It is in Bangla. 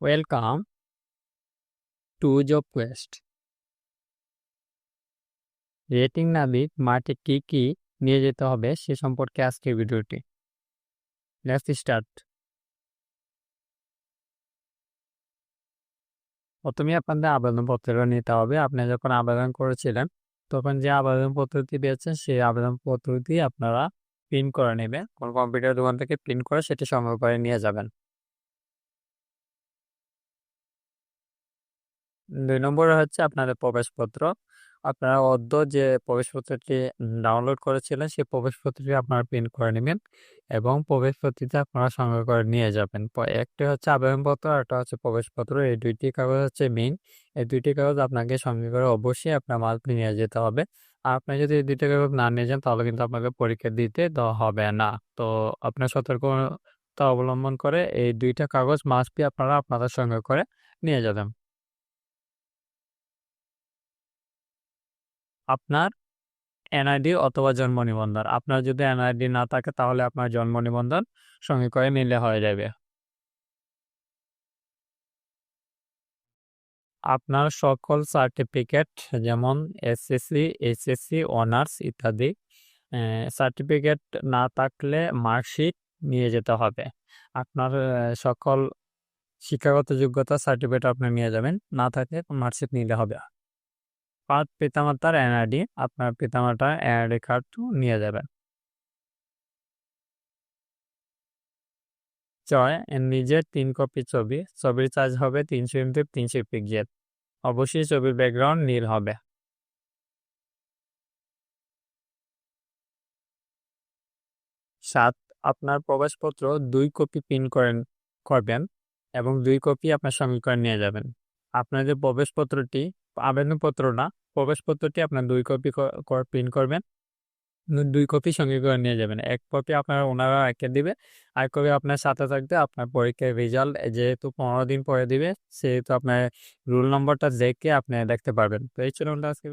Welcome to job quest rating নাবিক মাঠে কি কি নিয়ে যেতে হবে সে সম্পর্কে আজকে ভিডিওটি। লেটস স্টার্ট প্রথমে আপনাদের আবেদনপত্রটা নিতে হবে। আপনি যখন আবেদন করেছিলেন, তখন যে আবেদন আবেদনপত্রটি পেয়েছেন সেই আবেদন আবেদনপত্রটি আপনারা প্রিন্ট করে নেবেন। কোন কম্পিউটার দোকান থেকে প্রিন্ট করে সেটি সংগ্রহ করে নিয়ে যাবেন। দুই নম্বরে হচ্ছে আপনাদের প্রবেশপত্র। আপনারা অদ্য যে প্রবেশপত্রটি ডাউনলোড করেছিলেন, সেই প্রবেশপত্রটি আপনারা প্রিন্ট করে নেবেন এবং প্রবেশপত্রটি আপনারা সংগ্রহ করে নিয়ে যাবেন। একটি হচ্ছে আবেদনপত্র একটা হচ্ছে প্রবেশপত্র। এই দুইটি কাগজ হচ্ছে মেইন এই দুইটি কাগজ আপনাকে সঙ্গে করে অবশ্যই আপনার মাল নিয়ে যেতে হবে। আপনি যদি এই দুইটি কাগজ না নিয়ে যান, তাহলে কিন্তু আপনাকে পরীক্ষা দিতে দেওয়া হবে না। তো আপনার সতর্কতা অবলম্বন করে এই দুইটা কাগজ মাস্ট বি আপনারা আপনাদের সঙ্গে করে নিয়ে যাবেন। আপনার এনআইডি অথবা জন্ম নিবন্ধন। আপনার যদি এনআইডি না থাকে, তাহলে আপনার জন্ম নিবন্ধন সঙ্গে করে নিলে হয়ে যাবে। আপনার সকল সার্টিফিকেট যেমন এসএসসি, এইচএসসি, অনার্স ইত্যাদি সার্টিফিকেট না থাকলে মার্কশিট নিয়ে যেতে হবে। আপনার সকল শিক্ষাগত যোগ্যতা সার্টিফিকেট আপনি নিয়ে যাবেন। না থাকলে মার্কশিট নিলে হবে। পাঁচ পিতামাতার এনআইডি আপনার পিতামাতার এনআইডি কার্ড নিয়ে যাবেন। ছয় নিজের তিন কপি ছবি, ছবির চার্জ হবে তিনশো এমপি তিনশো পিক্সেল অবশ্যই ছবির ব্যাকগ্রাউন্ড নীল হবে। সাত, আপনার প্রবেশপত্র দুই কপি প্রিন্ট করেন, করবেন এবং দুই কপি আপনার সঙ্গে করে নিয়ে যাবেন। আপনার যে প্রবেশপত্রটি আবেদনপত্র না প্রবেশপত্রটি আপনার দুই কপি প্রিন্ট করবেন। দুই কপি সঙ্গে করে নিয়ে যাবেন। এক কপি আপনার ওনারা একে দিবে আর কপি আপনার সাথে থাকবে আপনার পরীক্ষার রেজাল্ট যেহেতু পনেরো দিন পরে দিবে, সেহেতু আপনার রুল নম্বরটা দেখে আপনি দেখতে পারবেন। তো এই ছিল আজকে